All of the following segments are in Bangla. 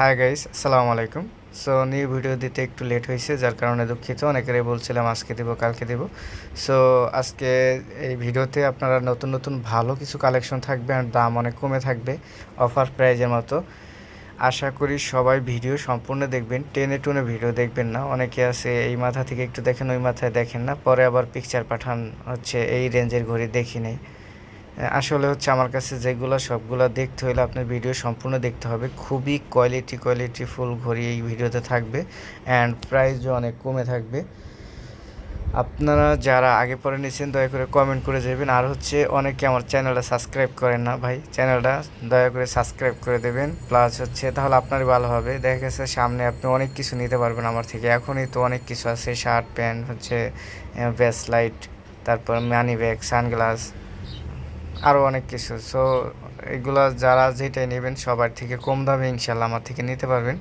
হাই গাইস আসসালামু আলাইকুম সো নিউ ভিডিও দিতে একটু লেট হয়েছে, যার কারণে দুঃখিত। অনেকেরাই বলছিলাম আজকে দেবো, কালকে দেবো। সো আজকে এই ভিডিওতে আপনারা নতুন নতুন ভালো কিছু কালেকশন থাকবে আর দাম অনেক কমে থাকবে অফার প্রাইজের মতো। আশা করি সবাই ভিডিও সম্পূর্ণ দেখবেন, টেনে টুনে ভিডিও দেখবেন না। অনেকে আছে এই মাথা থেকে একটু দেখেন, ওই মাথায় দেখেন না। পরে আবার পিকচার পাঠান, হচ্ছে এই রেঞ্জের ঘড়ি দেখি নেই। আসলে হচ্ছে আমার কাছে যেগুলো সবগুলো দেখতে হলে আপনার ভিডিও সম্পূর্ণ দেখতে হবে। খুবই কোয়ালিটি কোয়ালিটি ফুল ঘড়ি এই ভিডিওতে থাকবে অ্যান্ড প্রাইসও অনেক কমে থাকবে। আপনারা যারা আগে পরে নিয়েছেন দয়া করে কমেন্ট করে যাবেন। আর হচ্ছে অনেকে আমার চ্যানেলটা সাবস্ক্রাইব করেন না ভাই চ্যানেলটা দয়া করে সাবস্ক্রাইব করে দেবেন। প্লাস হচ্ছে তাহলে আপনারই ভালো হবে। দেখা গেছে সামনে আপনি অনেক কিছু নিতে পারবেন আমার থেকে। এখনই তো অনেক কিছু আছে শার্ট প্যান্ট হচ্ছে ব্যাস লাইট তারপর মানি ব্যাগ সানগ্লাস আরও অনেক কিছু। সো এগুলো যারা যেটাই নেবেন সবার থেকে কম দামে ইনশাল্লাহ আমার থেকে নিতে পারবেন।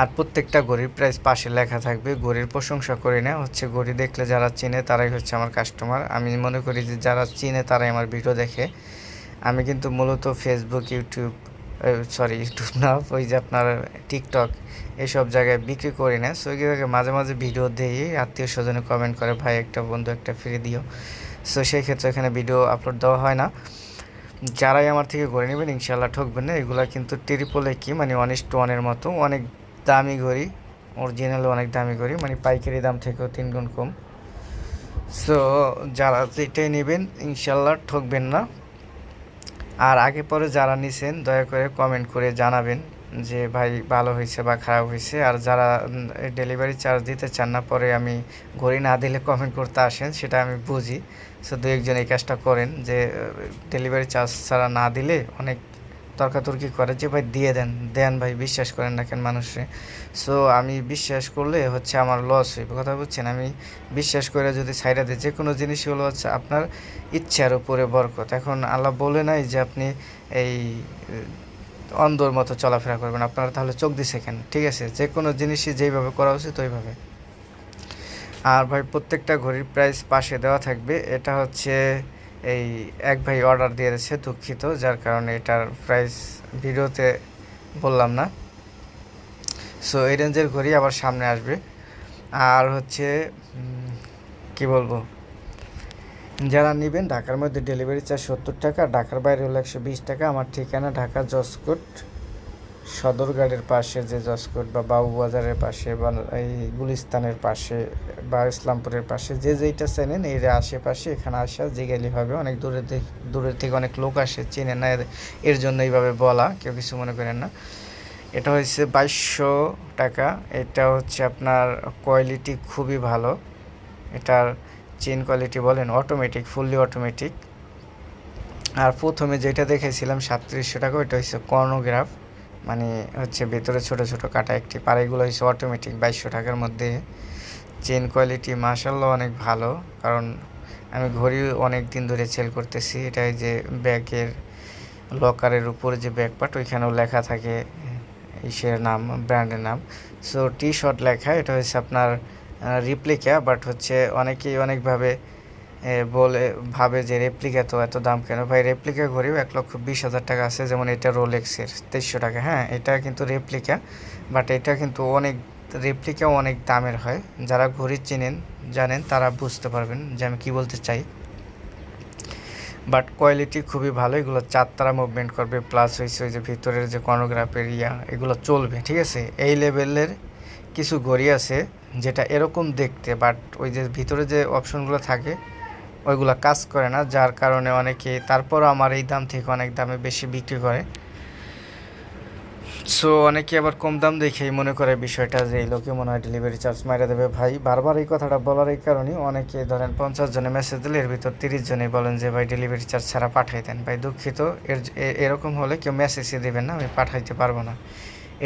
আর প্রত্যেকটা ঘড়ির প্রাইস পাশে লেখা থাকবে ঘড়ির প্রশংসা করি না, হচ্ছে ঘড়ি দেখলে যারা চিনে তারাই হচ্ছে আমার কাস্টমার আমি মনে করি যে যারা চিনে তারাই আমার ভিডিও দেখে। আমি কিন্তু মূলত ফেসবুক ইউটিউব সরি ইউটিউব না, ওই যে আপনার টিকটক এসব জায়গায় বিক্রি করি না। সো এইভাবে মাঝে মাঝে ভিডিও দিই, আত্মীয় স্বজনে কমেন্ট করে, ভাই, একটা বন্ধু, একটা ফ্রি দিও। সো সেই ক্ষেত্রে এখানে ভিডিও আপলোড দেওয়া হয় না। যারাই আমার থেকে ঘড়ি নেবেন ইনশাল্লাহ ঠকবেন না। এগুলো কিন্তু ট্রিপলে কি মানে ওয়ান টু ওয়ানের মতো। অনেক দামি ঘড়ি অরিজিনাল অনেক দামি ঘড়ি মানে পাইকারি দাম থেকেও তিন গুণ কম। সো যারা যেটাই নেবেন ইনশাল্লাহ ঠকবেন না। আর আগে পরে যারা নিছেন, দয়া করে কমেন্ট করে জানাবেন যে ভাই ভালো হয়েছে বা খারাপ হয়েছে। আর যারা ডেলিভারি চার্জ দিতে চান না, পরে আমি ঘড়ি না দিলে কমেন্ট করতে আসেন, সেটা আমি বুঝি। সো দু একজন এই কাজটা করেন যে ডেলিভারি চার্জ ছাড়া না দিলে অনেক তর্কাতর্কি করে যে, ভাই, দিয়ে দেন দেন ভাই, বিশ্বাস করেন না কেন মানুষে সো আমি বিশ্বাস করলে হচ্ছে আমার লস হইবে। কথা বলছেন আমি বিশ্বাস করে যদি সাইডে দিই, যে কোনো জিনিস হলো হচ্ছে আপনার ইচ্ছার উপরে বরকত। এখন আল্লাহ বলে নাই যে, আপনি এই অন্ধর মতো চলাফেরা করবেন। আপনারা তাহলে চোখ দিছে কেন? ঠিক আছে? যে কোনো জিনিসই যেইভাবে করা উচিত ওইভাবে। আর ভাই, প্রত্যেকটা ঘড়ির প্রাইস পাশে দেওয়া থাকবে। এটা হচ্ছে এই এক ভাই অর্ডার দিয়েছে দুঃখিত, যার কারণে এটার প্রাইস ভিডিওতে বললাম না। সো এই রেঞ্জের ঘড়ি আবার সামনে আসবে। আর হচ্ছে কি বলব? যারা নেবেন, ঢাকার মধ্যে ডেলিভারি চার্জ সত্তর টাকা, ঢাকার বাইরে হলো একশো বিশ টাকা, আমার ঠিকানা ঢাকা জসকোট সদরঘাটের পাশে যে জসকোট বা বাবুবাজারের পাশে বা এই গুলিস্তানের পাশে বা ইসলামপুরের পাশে, যে যেইটা চেনেন এর আশেপাশে এখানে আসা জিগেলি হবে। অনেক দূরের দূরের থেকে অনেক লোক আসে, চেনে না এর জন্য এইভাবে বলা, কেউ কিছু মনে করেন না। এটা হচ্ছে বাইশশো টাকা। এটা হচ্ছে আপনার কোয়ালিটি খুবই ভালো। এটার চেন কোয়ালিটি বলেন অটোমেটিক, ফুললি অটোমেটিক। আর প্রথমে যেটা দেখেছিলাম সাতত্রিশশো টাকা, ওইটা হচ্ছে কর্নোগ্রাফ। মানে হচ্ছে ভেতরে ছোট ছোট কাটা একটি পাড়াইগুলো হচ্ছে অটোমেটিক বাইশশো টাকার মধ্যে। চেন কোয়ালিটি মার্শাল্লাহ অনেক ভালো, কারণ আমি ঘড়ি অনেক দিন ধরে সেল করতেছি। এটাই যে ব্যাগের লকারের উপরে যে ব্যাগ পার্ট, ওইখানেও লেখা থাকে ইসের নাম, ব্র্যান্ডের নাম। সো টি শার্ট লেখা, এটা হচ্ছে আপনার রিপ্লিকা বাট হচ্ছে অনেকেই অনেকভাবে বলে, ভাবে যে রেপ্লিকা তো এত দাম কেন? ভাই রেপ্লিকা ঘড়িও এক লক্ষ বিশ হাজার টাকা আছে, যেমন এটা রোলেক্সের তেইশশো টাকা। হ্যাঁ এটা কিন্তু রেপ্লিকা বাট এটা কিন্তু অনেক রেপ্লিকা অনেক দামের হয়। যারা ঘড়ি চেনেন, জানেন, তারা বুঝতে পারবেন যে আমি কী বলতে চাই। বাট কোয়ালিটি খুবই ভালো, এগুলো চারতারা মুভমেন্ট করবে প্লাস হয়েছে ওই যে ভিতরের যে কর্নোগ্রাফের ইয়া এগুলো চলবে, ঠিক আছে? এই লেভেলের কিছু ঘড়ি আছে, যেটা এরকম দেখতে বাট ওই যে ভিতরে যে অপশনগুলো থাকে ওইগুলো কাজ করে না, যার কারণে অনেকে, তারপরও আমার এই দাম থেকে অনেক দামে বেশি বিক্রি করে। সো অনেকে আবার কম দাম দেখেই মনে করে বিষয়টা যে, এই লোকে মনে হয় ডেলিভারি চার্জ মারা দেবে। ভাই, বারবার এই কথাটা বলার এই কারণে অনেকে ধরেন পঞ্চাশ জনে মেসেজ দিলে, এর ভিতর তিরিশ জনে বলেন যে, ভাই ডেলিভারি চার্জ ছাড়া পাঠাই দেন। ভাই, দুঃখিত, এর এরকম হলে কেউ মেসেজই দেবেন না, আমি পাঠাইতে পারব না।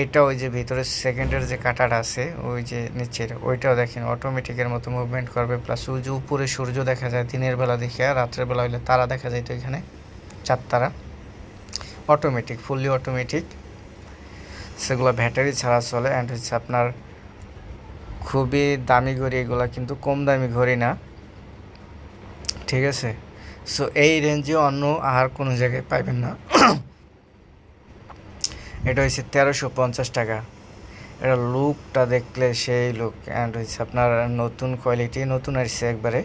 এটা ওই যে ভিতরে সেকেন্ডের যে কাটার আছে, ওই যে নিচের, ওইটাও দেখেন অটোমেটিকের মতো মুভমেন্ট করবে প্লাস সূর্য উপরে সূর্য দেখা যায়, দিনের বেলা দেখে রাত্রের বেলা হইলে তারা দেখা যায় তো এখানে চার তারা। অটোমেটিক ফুললি অটোমেটিক সেগুলো ব্যাটারি ছাড়া চলে অ্যান্ড হচ্ছে আপনার খুবই দামি ঘড়ি, এগুলো কিন্তু কম দামি ঘড়ি না। ঠিক আছে? সো এই রেঞ্জে অন্য আর কোনো জায়গায় পাইবেন না। এটা হচ্ছে তেরোশো পঞ্চাশ টাকা। এটা লুকটা দেখলে সেই লুক অ্যান্ড হচ্ছে আপনার নতুন কোয়ালিটি নতুন আসছে একবারে।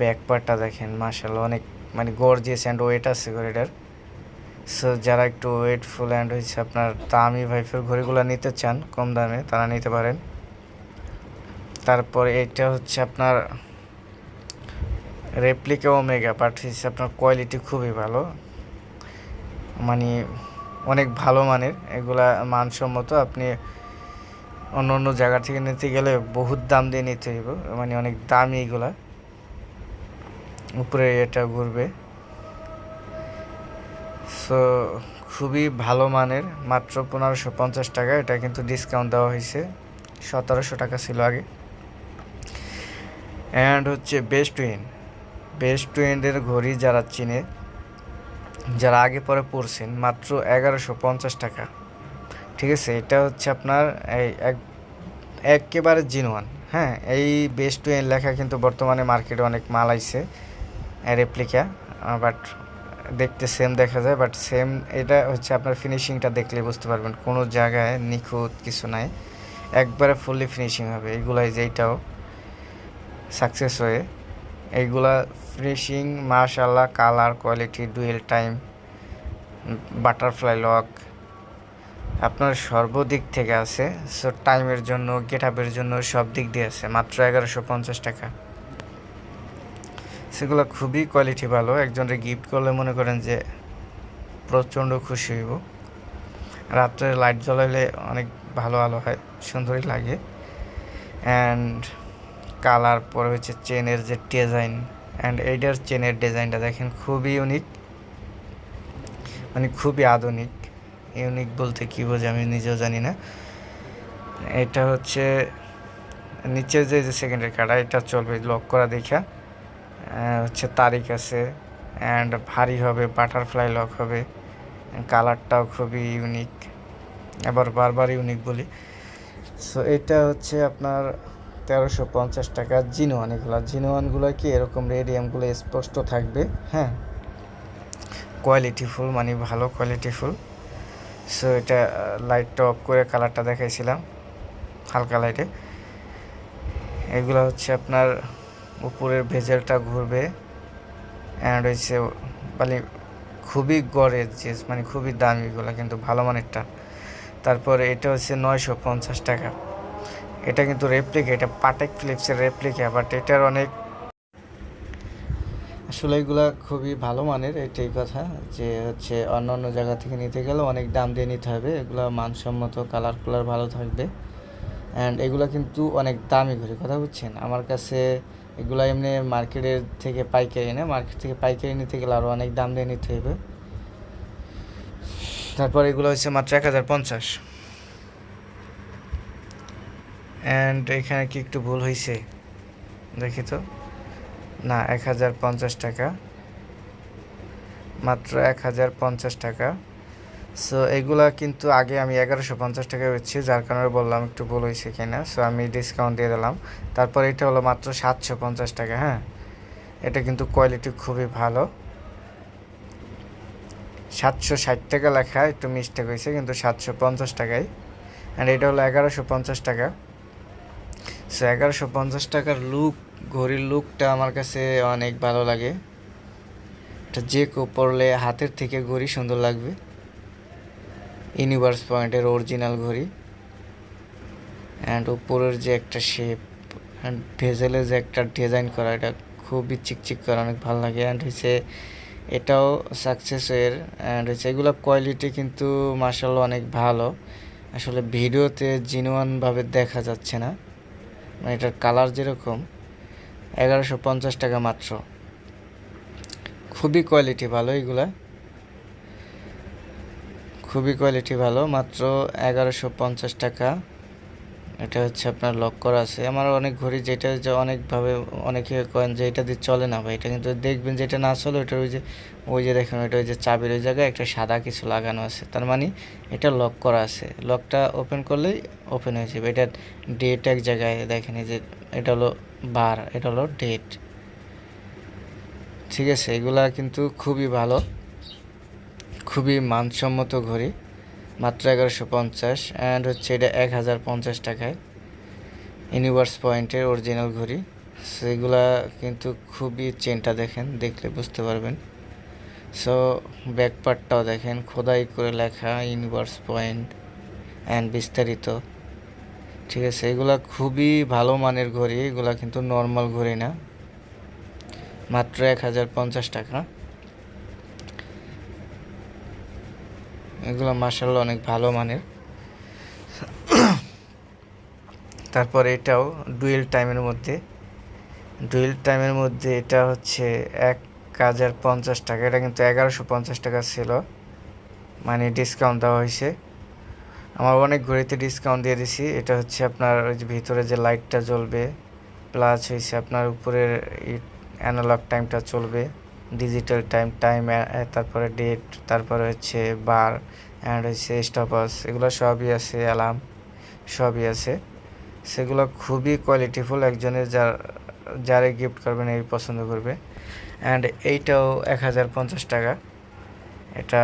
ব্যাক পার্টটা দেখেন মার্শাল অনেক মানে গর্জিয়াস অ্যান্ড ওয়েট আছে ঘড়িটার। সো যারা একটু ওয়েটফুল অ্যান্ড হচ্ছে আপনার দামি ভাইফের ঘড়িগুলো নিতে চান, কম দামে তারা নিতে পারেন। তারপর এটা হচ্ছে আপনার রেপ্লিকা ওমেগা বাট হচ্ছে আপনার কোয়ালিটি খুবই ভালো। মানে অনেক ভালো মানের। এগুলা মানসম্মত আপনি অন্য অন্য জায়গা থেকে নিতে গেলে বহুত দাম দিয়ে নিতে হইব মানে অনেক দামি এগুলা। উপরে এটা ঘুরবে। সো খুবই ভালো মানের, মাত্র পনেরোশো পঞ্চাশ টাকা। এটা কিন্তু ডিসকাউন্ট দেওয়া হয়েছে সতেরোশো টাকা ছিল আগে। অ্যান্ড হচ্ছে বেস্ট উইন বেস্ট উইন্ডের ঘড়ি যারা চিনে যারা আগে পরে পড়ছেন, মাত্র এগারোশো পঞ্চাশ টাকা। ঠিক আছে? এটা হচ্ছে আপনার এই এক, একেবারে জিনওয়ান হ্যাঁ? এই বেস্ট উইন লেখা কিন্তু বর্তমানে মার্কেটে অনেক মাল আইছে রেপ্লিকা বাট দেখতে সেম দেখা যায় বাট সেম এটা হচ্ছে আপনার ফিনিশিংটা দেখলে বুঝতে পারবেন। কোনো জায়গায় নিখুঁত কিছু নাই। একবারে ফুললি ফিনিশিং হবে। এইগুলাই যেইটাও সাকসেস হয়ে, এইগুলা ফিনিশিং মাশাল্লাহ colour quality dual time butterfly lock আপনার সর্বদিক থেকে আছে। সো টাইমের জন্য গেট আপের জন্য সব দিক দিয়ে আছে, মাত্র এগারোশো পঞ্চাশ টাকা। সেগুলো খুবই কোয়ালিটি ভালো। একজনের গিফট করলে মনে করেন যে প্রচণ্ড খুশি হইব। রাত্রে লাইট জ্বলাইলে অনেক ভালো আলো হয়, সুন্দরই লাগে। অ্যান্ড কালার পরে হচ্ছে চেনের যে ডিজাইন অ্যান্ড এইটার চেনের ডিজাইনটা দেখেন, খুবই ইউনিক মানে খুবই আধুনিক। ইউনিক বলতে কী বোঝে আমি নিজেও জানি না। এটা হচ্ছে, নিচের যে যে সেকেন্ডের কাটা, এটা চলবে লক করা দেখা। হচ্ছে তারিখ আছে অ্যান্ড ভারী হবে বাটারফ্লাই লক হবে। কালারটাও খুবই ইউনিক আবার বারবার ইউনিক বলি। সো এটা হচ্ছে আপনার তেরোশো পঞ্চাশ টাকা জিনোয়ান এগুলো জিনোয়ানগুলো কি এরকম রেডিয়ামগুলো স্পষ্ট থাকবে? হ্যাঁ। কোয়ালিটিফুল মানে ভালো কোয়ালিটিফুল সো এটা লাইটটা অফ করে কালারটা দেখাইছিলাম, হালকা লাইটে এগুলো হচ্ছে আপনার উপরের ভেজেলটা ঘুরবে। অ্যান্ড হচ্ছে মানে খুবই গড়ের জিনিস মানে খুবই দামি এগুলো, কিন্তু ভালো মানেরটা। তারপরে এটা হচ্ছে নয়শো পঞ্চাশ টাকা। এটা কিন্তু রেপ্লিকা এটা পাটেক ফিলিপসের রেপ্লিকা বাট এটার অনেক আসলে এগুলা খুবই ভালো মানের, এটাই কথা, যে হচ্ছে অন্য অন্য জায়গা থেকে নিতে গেলে অনেক দাম দিয়ে নিতে হবে, এগুলো মানসম্মত কালার কুলার ভালো থাকবে। অ্যান্ড এগুলো কিন্তু অনেক দামি ঘড়ি কথা বুঝছেন, আমার কাছে এগুলো এমনি মার্কেটের থেকে পাইকারি না, মার্কেট থেকে পাইকারি নিতে গেলে আরও অনেক দাম দিয়ে নিতে হবে। তারপর এগুলো হচ্ছে মাত্র এক হাজার পঞ্চাশ। অ্যান্ড এখানে কি একটু ভুল হয়েছে দেখি তো। না, এক হাজার পঞ্চাশ টাকা। মাত্র এক হাজার পঞ্চাশ টাকা। সো এগুলা কিন্তু আগে আমি এগারোশো পঞ্চাশ টাকা বেচছি, যার কারণে বললাম একটু ভুল হয়েছে কিনা। সো আমি ডিসকাউন্ট দিয়ে দিলাম। তারপর এটা হলো মাত্র সাতশো পঞ্চাশ টাকা হ্যাঁ? এটা কিন্তু কোয়ালিটি খুবই ভালো। সাতশো ষাট টাকা লেখা, একটু মিস্টেক হয়েছে কিন্তু সাতশো পঞ্চাশ টাকায়। অ্যান্ড এটা হলো এগারোশো পঞ্চাশ টাকা। সো এগারোশো পঞ্চাশ টাকার লুক ঘড়ির লুকটা আমার কাছে অনেক ভালো লাগে। এটা যে কেউ পরলে হাতের থেকে ঘড়ি সুন্দর লাগবে। ইউনিভার্স পয়েন্টের অরিজিনাল ঘড়ি। অ্যান্ড উপরের যে একটা শেপ অ্যান্ড ভেজেলে যে একটা ডিজাইন করা, এটা খুবই চিকচিক করা, অনেক ভালো লাগে। অ্যান্ড হচ্ছে এটাও সাকসেসের অ্যান্ড হচ্ছে এগুলো কোয়ালিটি কিন্তু মার্শাল অনেক ভালো। আসলে ভিডিওতে জিনুয়ানভাবে দেখা যাচ্ছে না। মানে এটার কালার যেরকম, এগারোশো পঞ্চাশ টাকা মাত্র। খুবই কোয়ালিটি ভালো এগুলা। খুবই কোয়ালিটি ভালো, মাত্র এগারোশো পঞ্চাশ টাকা। এটা হচ্ছে আপনার লক করা আছে। আমার অনেক ঘড়ি যেটা যে অনেকভাবে অনেকে কয়েন যে এটা দিয়ে চলে না ভাই, এটা কিন্তু দেখবেন যেটা না চলে, ওইটার ওই যে ওই যে দেখেন, ওইটা ওই যে চাবির ওই জায়গায় একটা সাদা কিছু লাগানো আছে। তার মানে এটা লক করা আছে। লকটা ওপেন করলেই ওপেন হয়ে যাবে। এটা ডেট এক জায়গায় দেখেন, এই যে এটা হলো বার, এটা হলো ডেট ঠিক আছে, এগুলা কিন্তু খুবই ভালো, খুবই মানসম্মত ঘড়ি। মাত্র এগারোশো পঞ্চাশ অ্যান্ড হচ্ছে এটা এক হাজার পঞ্চাশ টাকায়। ইউনিভার্স পয়েন্টের অরিজিনাল ঘড়ি। সেগুলা কিন্তু খুবই চেনটা দেখেন, দেখলে বুঝতে পারবেন। সো ব্যাক পার্টটাও দেখেন, খোদাই করে লেখা ইউনিভার্স পয়েন্ট অ্যান্ড বিস্তারিত। ঠিক আছে, এগুলা খুবই ভালো মানের ঘড়ি, এগুলা কিন্তু নর্মাল ঘড়ি না। মাত্র এক হাজার পঞ্চাশ টাকা। এগুলো মার্শাল্লাহ অনেক ভালো মানের। তারপর এটাও ডুয়েল টাইমের মধ্যে। ডুয়েল টাইমের মধ্যে এটা হচ্ছে এক হাজার পঞ্চাশ টাকা। এটা কিন্তু এগারোশো পঞ্চাশ টাকা ছিল। মানে ডিসকাউন্ট দেওয়া হয়েছে। আমার অনেক ঘড়িতে ডিসকাউন্ট দিয়ে দিছি। এটা হচ্ছে আপনার ওই যে ভিতরে যে লাইটটা জ্বলবে প্লাস হয়েছে আপনার উপরের অ্যানালগ টাইমটা চলবে। ডিজিটাল টাইম টাইম তারপরে ডেট তারপরে হচ্ছে বার অ্যান্ড হচ্ছে স্টপাস এগুলো সবই আছে অ্যালার্ম সবই আছে। সেগুলো খুবই কোয়ালিটিফুল একজনের যার, যারে গিফট করবেন, এই পছন্দ করবে। অ্যান্ড এইটাও এক হাজার পঞ্চাশ টাকা। এটা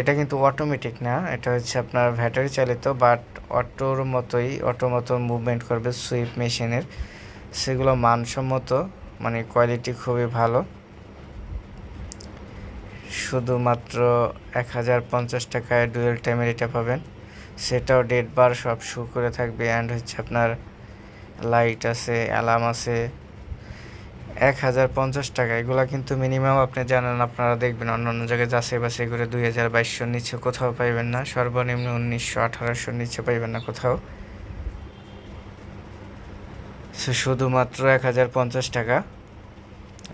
এটা কিন্তু অটোমেটিক না, এটা হচ্ছে আপনার ব্যাটারি চালিত বাট অটোর মতোই অটো মতো মুভমেন্ট করবে সুইপ মেশিনের সেগুলো মানসম্মত। মানে কোয়ালিটি খুবই ভালো। শুধুমাত্র এক হাজার পঞ্চাশ টাকায় ডুয়েল টাইমের এটা পাবেন। সেটাও ডেট বার সব শো করে থাকবে। অ্যান্ড হচ্ছে আপনার লাইট আছে অ্যালার্ম আছে। এক হাজার পঞ্চাশ টাকা, এগুলো কিন্তু মিনিমাম আপনি জানেন, আপনারা দেখবেন অন্য অন্য জায়গায় যাচাই বাছাই করে দুই হাজার বাইশশোর নিচে কোথাও পাইবেন না। সর্বনিম্ন উনিশশো আঠারোশোর নিচে পাইবেন না কোথাও। শুধুমাত্র এক হাজার পঞ্চাশ টাকা।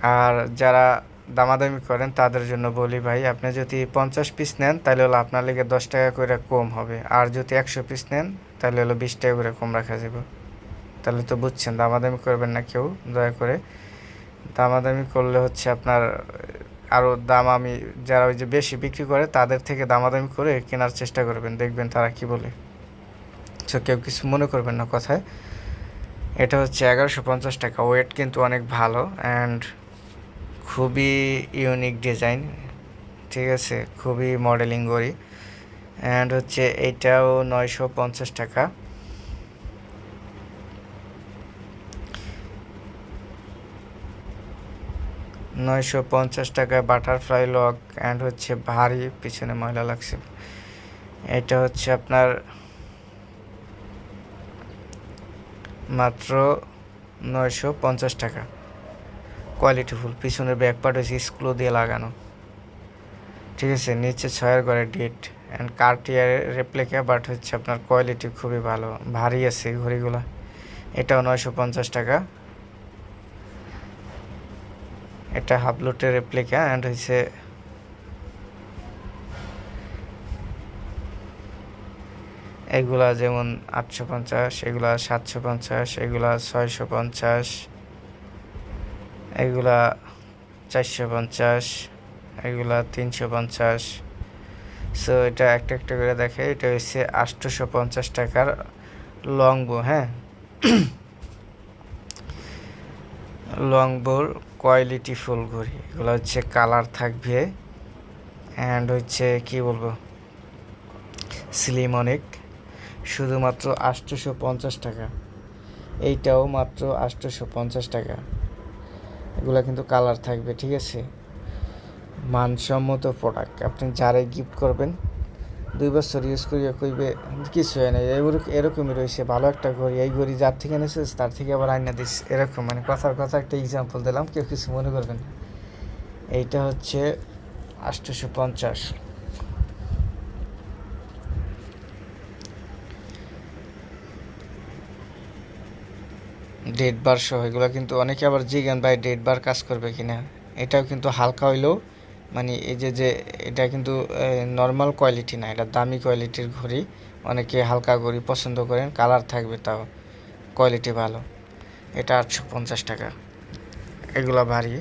আর যারা দামাদামি করেন, তাদের জন্য বলি ভাই, আপনি যদি পঞ্চাশ পিস নেন, তাহলে হলো আপনার লেগে দশ টাকা করে কম হবে। আর যদি একশো পিস নেন, তাহলে হলো বিশ টাকা করে কম রাখা যাবে। তাহলে তো বুঝছেন, দামাদামি করবেন না কেউ, দয়া করে। দামাদামি করলে হচ্ছে আপনার আরও দাম আমি, যারা ওই যে বেশি বিক্রি করে, তাদের থেকে দামাদামি করে কেনার চেষ্টা করবেন। দেখবেন তারা কি বলে। সো কেউ কিছু মনে করবেন না কথায়। এটা হচ্ছে এগারোশো পঞ্চাশ টাকা। ওয়েট কিন্তু অনেক ভালো অ্যান্ড খুবই ইউনিক ডিজাইন ঠিক আছে? খুবই মডেলিং করি অ্যান্ড হচ্ছে এইটাও নয়শো পঞ্চাশ টাকা। নয়শো পঞ্চাশ টাকায় বাটারফ্লাই লক অ্যান্ড হচ্ছে ভারী, পিছনে ময়লা লাগছে। এটা হচ্ছে আপনার মাত্র নয়শো পঞ্চাশ টাকা। কোয়ালিটিফুল পিছনের ব্যাক পার্ট হচ্ছে স্ক্রু দিয়ে লাগানো। ঠিক আছে, নিচে ছয়ের ঘরে ডেট অ্যান্ড কার্টিয়ারের রেপ্লিকা বাট হচ্ছে আপনার কোয়ালিটি খুবই ভালো। ভারী আছে ঘড়িগুলো। এটাও নয়শো পঞ্চাশ টাকা। এটা হাফলোটের রেপ্লিকা অ্যান্ড হচ্ছে এগুলা যেমন আটশো পঞ্চাশ, এগুলা সাতশো পঞ্চাশ, এগুলা ছয়শো পঞ্চাশ, এগুলা চারশো পঞ্চাশ, এগুলা তিনশো পঞ্চাশ। সো এটা একটা একটা করে দেখে, এটা হচ্ছে আটশোশো পঞ্চাশ টাকার লংবো হ্যাঁ? লংবোর কোয়ালিটি ফুল ঘড়ি এগুলো হচ্ছে কালার থাকবে অ্যান্ড হচ্ছে কি বলব? স্লিম অনেক। শুধুমাত্র আটশোশো পঞ্চাশ টাকা। এইটাও মাত্র আটশোশো পঞ্চাশ টাকা। এগুলো কিন্তু কালার থাকবে, ঠিক আছে? মানসম্মত প্রোডাক্ট আপনি যারাই গিফট করবেন, দুই বছর ইউজ করিয়া কইবে, কিছু হয় না। এরকম এরকমই রয়েছে। ভালো একটা ঘড়ি। এই ঘড়ি যার থেকে এনেছিস তার থেকে আবার আইনা দিস এরকম মানে কথার কথা একটা এক্সাম্পল দিলাম, কেউ কিছু মনে করবেন এইটা হচ্ছে আটশোশো পঞ্চাশ ডেট বার সহ, এগুলো কিন্তু অনেকে আবার জিজ্ঞান ভাই ডেট বার কাজ করবে কিনা। এটাও কিন্তু হালকা হইলেও মানে এই যে যে এটা কিন্তু নর্মাল কোয়ালিটি না, এটা দামি কোয়ালিটির ঘড়ি। অনেকে হালকা ঘড়ি পছন্দ করেন কালার থাকবে তাও কোয়ালিটি ভালো। এটা আটশো পঞ্চাশ টাকা। এগুলো ভারী।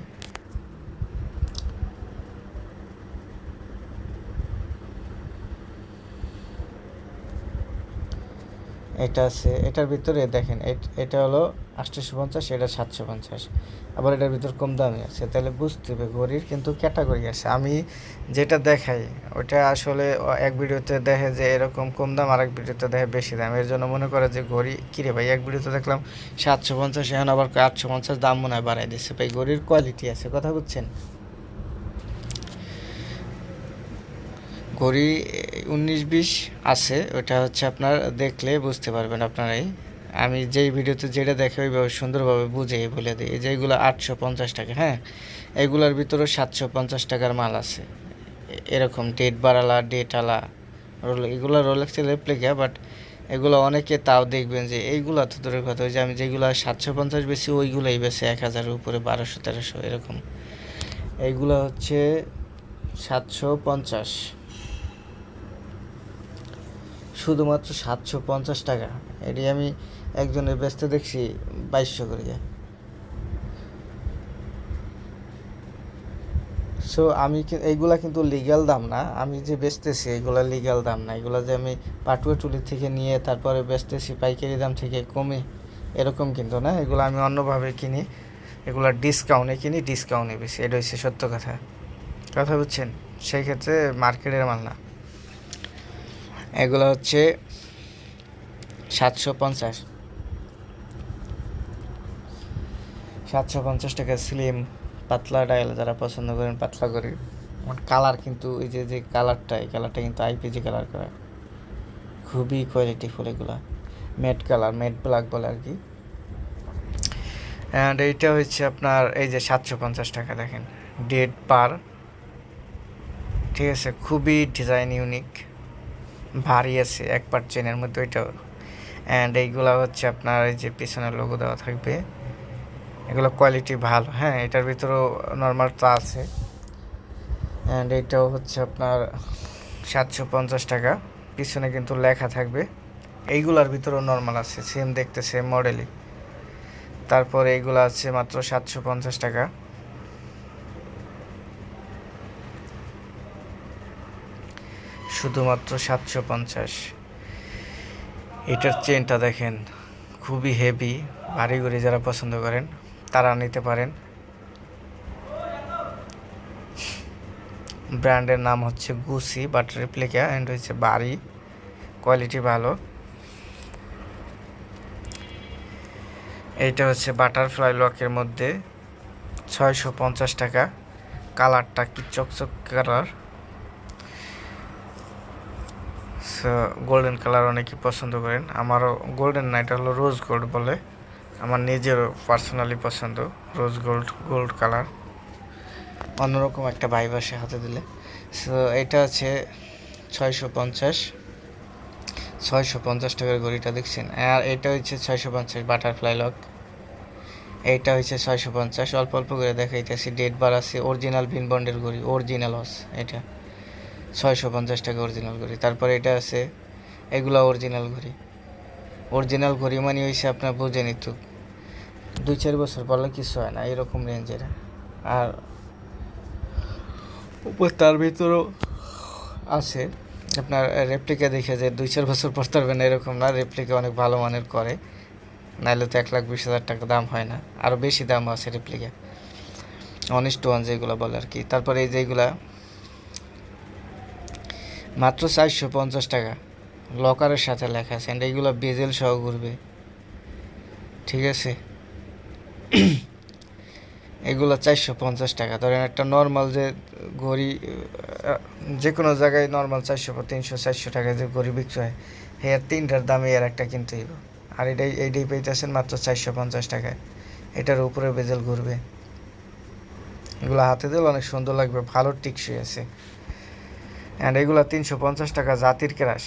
এটা আছে, এটার ভিতরে দেখেন, এট- হলো আটশোশো পঞ্চাশ, এটা সাতশো পঞ্চাশ। আবার এটার ভিতর কম দামি আছে, তাহলে বুঝতে হবে, ঘড়ির কিন্তু ক্যাটাগরি আছে। আমি যেটা দেখাই, ওটা আসলে এক ভিডিওতে দেখে যে এরকম কম দাম আর এক ভিডিওতে দেখে বেশি দাম। এর জন্য মনে করে যে ঘড়ি কিরে ভাই, এক ভিডিওতে দেখলাম সাতশো পঞ্চাশ, এখন আবার আটশো পঞ্চাশ, দাম মনে হয় বাড়াই দিচ্ছে ভাই, ঘড়ির কোয়ালিটি আছে, কথা বুঝছেন? ঘড়ি উনিশ বিশ আছে, ওটা হচ্ছে আপনার দেখলে বুঝতে পারবেন আপনারাই। আমি যেই ভিডিওতে যেটা দেখে ওইভাবে সুন্দরভাবে বুঝে বলে দিই, এই আটশো পঞ্চাশ টাকা হ্যাঁ? এগুলোর ভিতরেও সাতশো পঞ্চাশ টাকার মাল আছে। এরকম ডেট বাড়ালা, ডেট আলা, রোল, এগুলো রোলেক্সের রেপ্লিকা বাট এগুলো অনেকে তাও দেখবেন যে এইগুলো তো দূরের কথা, ওই যে আমি যেগুলো সাতশো পঞ্চাশ বেশি, ওইগুলোই বেশি এক হাজারের উপরে, বারোশো তেরোশো, এরকম। এইগুলো হচ্ছে সাতশো পঞ্চাশ। শুধুমাত্র সাতশো পঞ্চাশ টাকা। এটি আমি একজনের বেচতে দেখছি বাইশশো করিয়া সো আমি এইগুলা কিন্তু লিগ্যাল দাম না। আমি যে বেচতেছি এইগুলা লিগ্যাল দাম না। এগুলা যে আমি পাটুয়া টুলি থেকে নিয়ে তারপরে বেচতেছি, পাইকারি দাম থেকে কমে, এরকম কিন্তু না। এগুলো আমি অন্যভাবে কিনি। এগুলা ডিসকাউন্টে কিনি ডিসকাউন্টে বেশি। এটা হচ্ছে সত্য কথা। কথা বুঝছেন? সেই ক্ষেত্রে মার্কেটের মাল না। এগুলো হচ্ছে সাতশো পঞ্চাশ। সাতশো পঞ্চাশ টাকা স্লিম পাতলা ডায়াল যারা পছন্দ করেন, পাতলা করে। কালার কিন্তু এই যে যে কালারটা এই কালারটা কিন্তু আইপিজি কালার করা। খুবই কোয়ালিটিফুল এগুলো। ম্যাট কালার ম্যাট ব্ল্যাক বলে আর কি। অ্যান্ড এইটা হচ্ছে আপনার এই যে সাতশো পঞ্চাশ টাকা, দেখেন। ডেড পার। ঠিক আছে? খুবই ডিজাইন ইউনিক ভারী আছে, এক পার্ট চেনের মধ্যে ওইটাও অ্যান্ড এইগুলো হচ্ছে আপনার এই যে পিছনের লোগো দেওয়া থাকবে। এগুলো কোয়ালিটি ভালো হ্যাঁ এটার ভিতরেও নর্মাল তা আছে। অ্যান্ড এইটাও হচ্ছে আপনার সাতশো পঞ্চাশ টাকা। পিছনে কিন্তু লেখা থাকবে। এইগুলার ভিতরেও নর্মাল আছে সেম দেখতে সেম মডেলই তারপরে এইগুলো আছে মাত্র সাতশো পঞ্চাশ টাকা। শুধুমাত্র সাতশো পঞ্চাশ। এটার চেনটা দেখেন, খুবই হেভি ভারী করে যারা পছন্দ করেন, তারা নিতে পারেন। ব্র্যান্ডের নাম হচ্ছে গুসি বাট রেপ্লিকা অ্যান্ড হচ্ছে বাড়ি। কোয়ালিটি ভালো। এইটা হচ্ছে বাটারফ্লাই লকের মধ্যে। ছয়শো পঞ্চাশ টাকা। কালারটা কি চকচক কালার গোল্ডেন কালার অনেকে পছন্দ করেন। আমারও গোল্ডেন না এটা হলো রোজ গোল্ড বলে। আমার নিজেরও পার্সোনালি পছন্দ রোজ গোল্ড গোল্ড কালার অন্যরকম একটা ভাইব আসে হাতে দিলে। সো এটা আছে ছয়শো পঞ্চাশ। ছয়শো পঞ্চাশ টাকার ঘড়িটা দেখছেন? আর এটা হচ্ছে ছয়শো পঞ্চাশ বাটারফ্লাই লক এইটা হচ্ছে ছয়শো পঞ্চাশ। অল্প অল্প করে দেখাইতেছি। ডেট বার আছে অরিজিনাল ভিন বন্ডের ঘড়ি অরিজিনাল হস এটা। ছয়শো পঞ্চাশ টাকা অরিজিনাল ঘড়ি। তারপরে এটা আছে, এগুলো অরিজিনাল ঘড়ি। অরিজিনাল ঘড়ি মানে হয়েছে আপনার বুঝে নিত দুই চার বছর পরলে কিছু হয় না, এরকম রেঞ্জের আর উপর তার ভিতরেও আছে, আপনার রেপ্লিকা দেখে যে দুই চার বছর পর পারবেন এরকম না রেপ্লিকা অনেক ভালো মানের করে। নাহলে তো এক লাখ বিশ হাজার টাকা দাম হয় না আরও বেশি দাম আছে রেপ্লিকা অনেস্ট ওয়ান যেগুলো বলে আর কি। তারপরে এই যেগুলা মাত্র চারশো পঞ্চাশ টাকা। লকারের সাথে লেখা আছে, and এইগুলো বেজেল সহ ঘুরবে। ঠিক আছে? এগুলো চারশো পঞ্চাশ টাকা। ধরেন একটা নর্মাল যে ঘড়ি যে কোনো জায়গায় নর্মাল চারশো তিনশো, চারশো টাকায় যে ঘড়ি বিক্রি হয় হ্যাঁ তিনটার দামে এর একটা কিনতে হইব। আর এটাই এইটাই পেইতেছেন মাত্র চারশো পঞ্চাশ টাকায়। এটার উপরে বেজেল ঘুরবে। এগুলো হাতে দিলে অনেক সুন্দর লাগবে, ভালো টিকসই আছে। অ্যান্ড এগুলো তিনশো পঞ্চাশ টাকা জাতির ক্রাশ।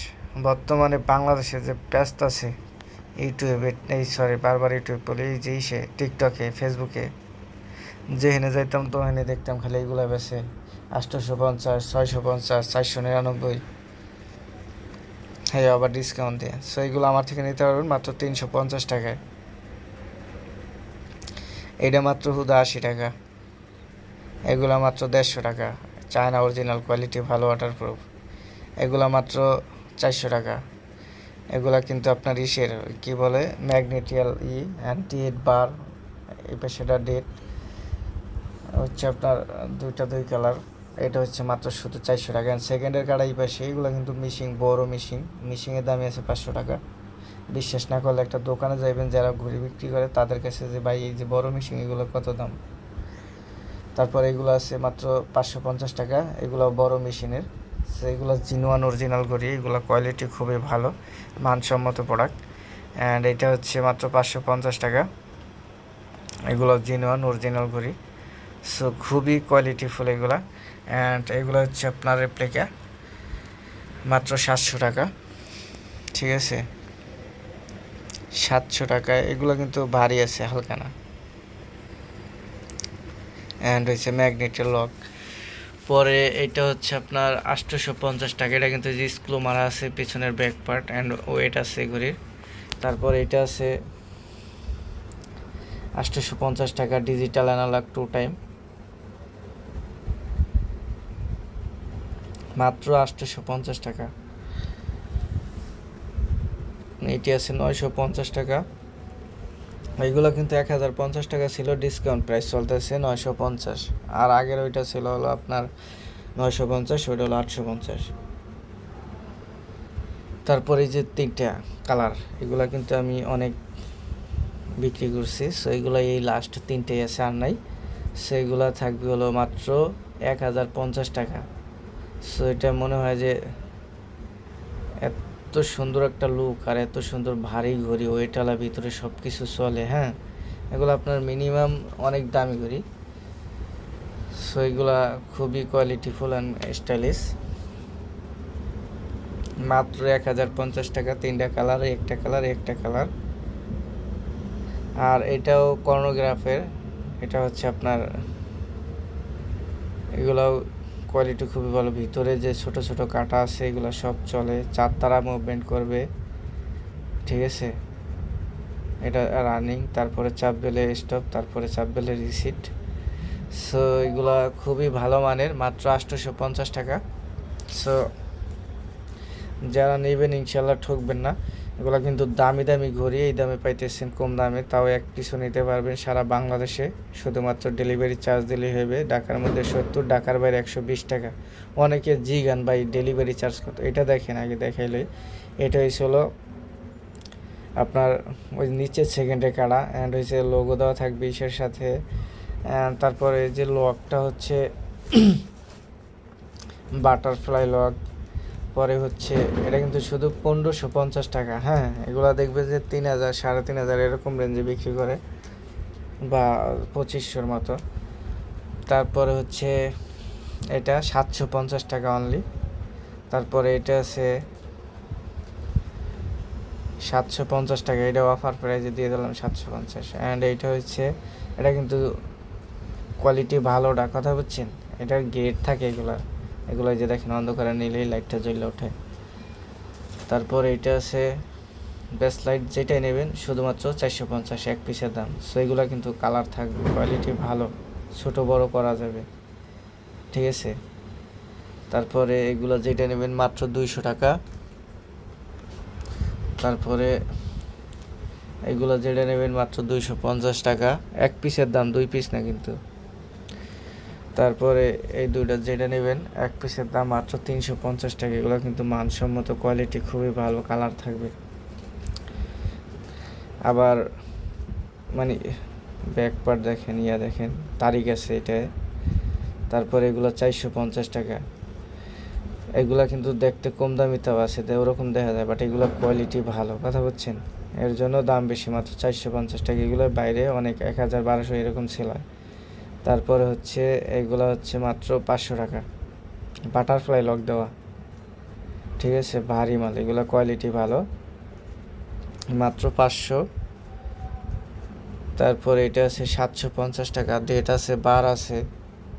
বর্তমানে বাংলাদেশে যে ব্যস্ত আছে, ইউটিউবে, এই সরি বারবার ইউটিউব বলে, এই যে সে টিকটকে, ফেসবুকে, যেখানে যাইতাম তো ওখানে দেখতাম খালি এইগুলো বেছে আটশোশো পঞ্চাশ ছয়শো পঞ্চাশ চারশো নিরানব্বই। হ্যাঁ আবার ডিসকাউন্ট দিয়ে। সো এইগুলো আমার থেকে নিতে পারবেন মাত্র তিনশো পঞ্চাশ টাকায়। এটা মাত্র হুদা আশি টাকা। এগুলো মাত্র দেড়শো টাকা। চায়না অরিজিনাল কোয়ালিটি, ভালো ওয়াটার প্রুফ এগুলো মাত্র চারশো টাকা। এগুলা কিন্তু আপনার ইসের কি বলে ম্যাগনেটিয়াল ই অ্যান্টি হিট বার এই পাশেটা ডেট হচ্ছে আপনার দুইটা দুই কালার এটা হচ্ছে মাত্র শুধু চারশো টাকা। অ্যান্ড সেকেন্ডের কাটা এই পাশে, এগুলো কিন্তু মিশিং বড় মিশিং মিশিংয়ের দামই আছে পাঁচশো টাকা। বিশ্বাস না করলে একটা দোকানে যাবেন যারা ঘুরি বিক্রি করে, তাদের কাছে যে ভাই, এই যে বড় মিশিং এগুলো কত দাম? তারপর এগুলো আছে মাত্র পাঁচশো পঞ্চাশ টাকা। এগুলো বড় মেশিনের। এগুলো জিনুয়ান অরিজিনাল করি। এগুলো কোয়ালিটি খুবই ভালো, মানসম্মত প্রোডাক্ট অ্যান্ড এটা হচ্ছে মাত্র পাঁচশো পঞ্চাশ টাকা। এগুলো জিনুয়ান অরিজিনাল করি। সো খুবই কোয়ালিটিফুল এগুলো। অ্যান্ড এগুলো হচ্ছে আপনার রেপ্লিকা মাত্র সাতশো টাকা। ঠিক আছে? সাতশো টাকা এগুলো কিন্তু ভারী আছে, হালকা না। অ্যান্ড হচ্ছে ম্যাগনেটের লক পরে এটা হচ্ছে আপনার আটশোশো পঞ্চাশ টাকা। এটা কিন্তু যে স্ক্রু মারা আছে, পিছনের ব্যাক পার্ট অ্যান্ড ওয়েট আছে ঘড়ির তারপর এটা আছে আটশোশো পঞ্চাশ টাকা ডিজিটাল অ্যানালগ টু টাইম মাত্র আটশোশো পঞ্চাশ টাকা। এটি আছে নয়শো পঞ্চাশ টাকা। এইগুলো কিন্তু এক হাজার পঞ্চাশ টাকা ছিল ডিসকাউন্ট প্রাইস চলতেছে নয়শো পঞ্চাশ। আর আগের ওইটা ছিল হলো আপনার নয়শো পঞ্চাশ, ওইটা হলো আটশো পঞ্চাশ। তারপরে যে তিনটা কালার এগুলো কিন্তু আমি অনেক বিক্রি করছি। সো এগুলো এই লাস্ট তিনটেই আছে, আর নাই। সো এগুলো থাকবে হলো মাত্র এক হাজার পঞ্চাশ টাকা। সো এটা মনে হয় যে এত সুন্দর একটা লুক আর এত সুন্দর ভারী ঘড়ি ওয়েটালা ভিতরে সব কিছু চলে হ্যাঁ? এগুলো আপনার মিনিমাম অনেক দামি ঘড়ি। সো এগুলা খুবই কোয়ালিটিফুল অ্যান্ড স্টাইলিশ মাত্র এক হাজার পঞ্চাশ টাকা, তিনটা কালার একটা কালার একটা কালার আর এটাও কর্নোগ্রাফের এটা হচ্ছে আপনার, এগুলাও কোয়ালিটি খুবই ভালো। ভিতরে যে ছোট ছোট কাটা আছে, এগুলো সব চলে। চার তারা মুভমেন্ট করবে। ঠিক আছে? এটা রানিং তারপরে চাপ বেলে স্টপ তারপরে চাপ বেলে রিসিট সো এগুলো খুবই ভালো মানের, মাত্র আটশোশো পঞ্চাশ টাকা। সো যারা নেবেন ইনশাল্লাহ ঠকবেন না। এগুলো কিন্তু দামি দামি ঘড়ি, এই দামে পাইতেছেন কম দামে। তাও এক পিছু নিতে পারবেন সারা বাংলাদেশে। শুধুমাত্র ডেলিভারি চার্জ দিলে হবে। ঢাকার মধ্যে সত্তর, ঢাকার বাইরে একশো বিশ টাকা। অনেকে জি গান বাই ডেলিভারি চার্জ কত এটা দেখেন আগে দেখাইলে এটা হয়েছিল আপনার ওই নিচের সেকেন্ডে কাটা অ্যান্ড হয়েছে লোগো দেওয়া থাকবে ইসের সাথে। তারপরে যে লকটা হচ্ছে বাটারফ্লাই লক পরে হচ্ছে, এটা কিন্তু শুধু পনেরোশো পঞ্চাশ টাকা হ্যাঁ? এগুলো দেখবে যে তিন হাজার, সাড়ে তিন হাজার এরকম রেঞ্জে বিক্রি করে, বা পঁচিশশোর মতো। তারপরে হচ্ছে, এটা সাতশো পঞ্চাশ টাকা অনলি তারপরে এটা আছে সাতশো পঞ্চাশ টাকা, এটা অফার প্রাইজে দিয়ে দিলাম সাতশো পঞ্চাশ। অ্যান্ড এইটা হচ্ছে, এটা কিন্তু কোয়ালিটি ভালোটা, কথা বুঝছেন? এটার গেট থাকে এগুলার। এগুলো যে দেখেন, অন্ধকারে নিলেই লাইটটা জ্বলে ওঠে। তারপর এটা আছে বেস্ট লাইট যেটাই নেবেন, শুধুমাত্র চারশো পঞ্চাশ এক পিসের দাম। সো এগুলো কিন্তু কালার থাকবে কোয়ালিটি ভালো, ছোট বড় করা যাবে। ঠিক আছে? তারপরে এগুলো যেটা নেবেন মাত্র দুইশো টাকা। তারপরে এগুলো যেটা নেবেন মাত্র দুইশো পঞ্চাশ টাকা। এক পিসের দাম, দুই পিস না কিন্তু। তারপরে এই দুইটা যেটা নেবেন, এক পিসের দাম মাত্র তিনশো পঞ্চাশ টাকা। এগুলো কিন্তু মানসম্মত কোয়ালিটি খুবই ভালো কালার থাকবে। আবার মানে ব্যাক পার্ট দেখেন, ইয়া দেখেন, তারিখ আছে এটায় তারপরে এগুলো চারশো পঞ্চাশ টাকা। এগুলা কিন্তু দেখতে কম দামি তাও আছে তো ওরকম দেখা যায় বাট এগুলো কোয়ালিটি ভালো, কথা বলছেন এর জন্য দাম বেশি, মাত্র চারশো পঞ্চাশ টাকা। এগুলো বাইরে অনেক এক হাজার, বারোশো এরকম সেলায় তারপরে হচ্ছে এগুলো হচ্ছে মাত্র পাঁচশো টাকা। বাটারফ্লাই লক দেওয়া। ঠিক আছে, ভারী মাল, এগুলো কোয়ালিটি ভালো। মাত্র পাঁচশো। তারপরে এটা আছে সাতশো পঞ্চাশ টাকা ডেট আছে বার আছে।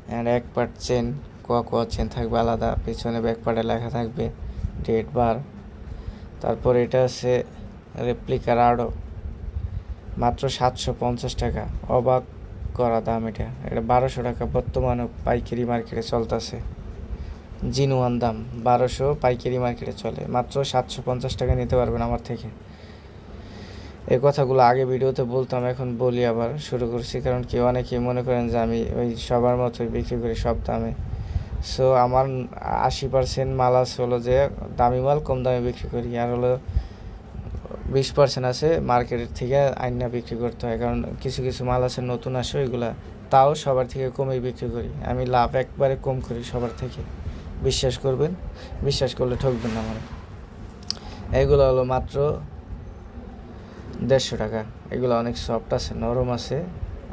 অ্যান্ড এক পার্ট চেন কোয়া কোয়া চেন থাকবে আলাদা, পিছনে ব্যাক পার্টে লেখা থাকবে ডেট বার। তারপর এটা আছে রেপ্লিকার আরও মাত্র সাতশো পঞ্চাশ টাকা। অবাক করা দাম এটা। এটা বারোশো টাকা, বর্তমানে পাইকারি মার্কেটে চলতেছে। জিনুয়ান দাম, বারোশো পাইকারি মার্কেটে চলে। মাত্র সাতশো পঞ্চাশ টাকা নিতে পারবেন আমার থেকে। এই কথাগুলো আগে ভিডিওতে বলতাম, এখন বলি আবার শুরু করছি, কারণ কি অনেকেই মনে করেন যে আমি ওই সবার মতোই বিক্রি করি সব দামে। সো আমার আশি পার্সেন্ট মাল আছে হলো যে, দামি মাল কম দামে বিক্রি করি। আর হলো বিশ পার্সেন্ট আছে মার্কেট থেকে আইনা বিক্রি করতে হয়। কারণ কিছু কিছু মাল আছে নতুন আসে, ওইগুলা তাও সবার থেকে কমেই বিক্রি করি। আমি লাভ একবারে কম করি সবার থেকে। বিশ্বাস করবেন? বিশ্বাস করলে ঠকবেন না আমার। এগুলো হলো মাত্র দেড়শো টাকা। এগুলো অনেক সফট আছে, নরম আছে।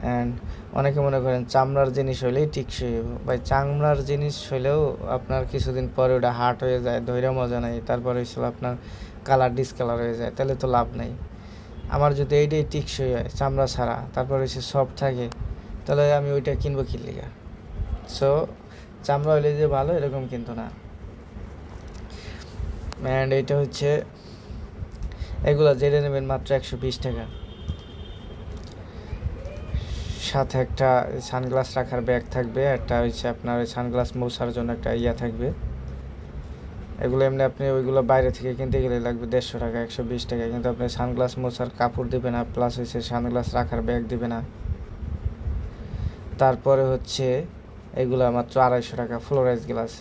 অ্যান্ড অনেকে মনে করেন চামড়ার জিনিস হলেই টিকসই। ভাই, চামড়ার জিনিস হলেও আপনার কিছুদিন পরে ওটা হার্ড হয়ে যায় ধৈর্য মজা নাই। তারপরে হয়েছিল আপনার কালার ডিসকালার হয়ে যায়, তাহলে তো লাভ নেই। আমার যদি এইটাই টিকসই হয়, চামড়া ছাড়া, তারপর হচ্ছে সফট থাকে, তাহলে আমি ওইটা কিনবো কি লিগা? সো চামড়া হইলে যে ভালো, এরকম কিন্তু না। অ্যান্ড এটা হচ্ছে, এগুলো জেনে নেবেন মাত্র একশো বিশ টাকা। সাথে একটা সানগ্লাস রাখার ব্যাগ থাকবে, একটা হচ্ছে আপনার সানগ্লাস মশার জন্য একটা ইয়া থাকবে। এগুলো এমনি আপনি ওইগুলো বাইরে থেকে কিনতে গেলে লাগবে দেড়শো টাকা, একশো বিশ টাকা। কিন্তু আপনি সানগ্লাস মশার কাপড় দেবে না প্লাস হচ্ছে সানগ্লাস রাখার ব্যাগ দেবে না। তারপরে হচ্ছে এগুলো মাত্র আড়াইশো টাকা ফ্লোরাইজ গ্লাস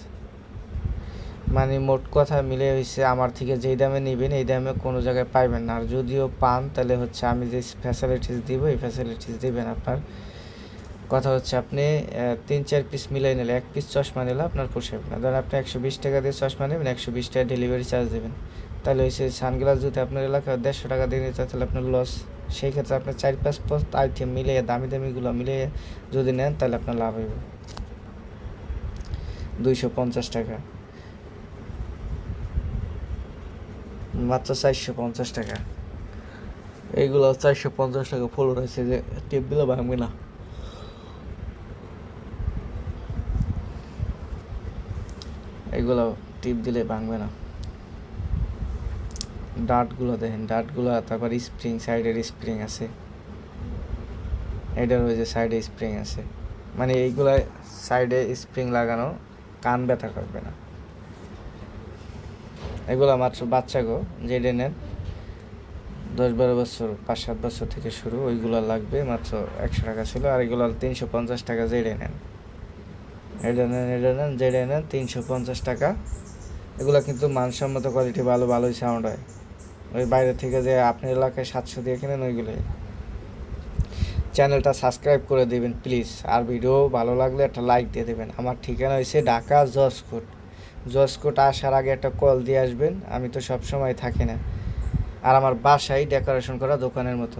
মানে মোট কথা মিলে হয়েছে আমার থেকে যেই দামে নেবেন, এই দামে কোনো জায়গায় পাইবেন না। আর যদিও পান, তাহলে হচ্ছে আমি যে ফ্যাসিলিটিস দিব, এই ফ্যাসিলিটিস দেবেন আপনার। কথা হচ্ছে আপনি তিন চার পিস মিলাই নিলে, এক পিস চশমা নিলে আপনার পোষাবে না। ধরেন আপনি একশো বিশ টাকা দিয়ে চশমা নেবেন, একশো বিশ টাকা ডেলিভারি চার্জ দেবেন। তাহলে হচ্ছে সানগ্লাস যদি আপনার এলাকায় দেড়শো টাকা দিয়ে নিতে তাহলে আপনার লস সেই ক্ষেত্রে আপনার চার পাঁচ পাঁচ আইটেম মিলিয়ে দামি দামিগুলো মিলিয়ে যদি নেন, তাহলে আপনার লাভ হবে দুইশো পঞ্চাশ টাকা। মাত্র চারশো পঞ্চাশ টাকা। এইগুলো চারশো পঞ্চাশ টাকা ফুল রয়েছে যে টিপগুলো ভাঙবে না। এগুলো টিপ দিলে ভাঙবে না। ডাটগুলো দেখেন ডাটগুলো তারপর স্প্রিং সাইডের স্প্রিং আছে। এটার ওই যে সাইডে স্প্রিং আছে। মানে এইগুলা সাইডে স্প্রিং লাগানো কান ব্যথা করবে না। এগুলো মাত্র বাচ্চা গো নেন দশ বারো বছর, পাঁচ সাত বছর থেকে শুরু, ওইগুলো লাগবে মাত্র একশো টাকা ছিল, আর এগুলো তিনশো পঞ্চাশ টাকা যেটা নেন এটা নেন এটা নেন যেটা নেন তিনশো পঞ্চাশ টাকা। এগুলো কিন্তু মানসম্মত কোয়ালিটি ভালো, ভালোই সাউন্ড হয়। ওই বাইরে থেকে যে আপনার এলাকায় সাতশো দিয়ে কিনেন, ওইগুলোই। চ্যানেলটা সাবস্ক্রাইব করে দেবেন প্লিজ আর ভিডিও ভালো লাগলে একটা লাইক দিয়ে দেবেন। আমার ঠিকানা হয়েছে ঢাকা জসকোট জসকোট আসার আগে একটা কল দিয়ে আসবেন, আমি তো সব সময় থাকি না। আর আমার বাসায় ডেকোরেশন করা দোকানের মতো।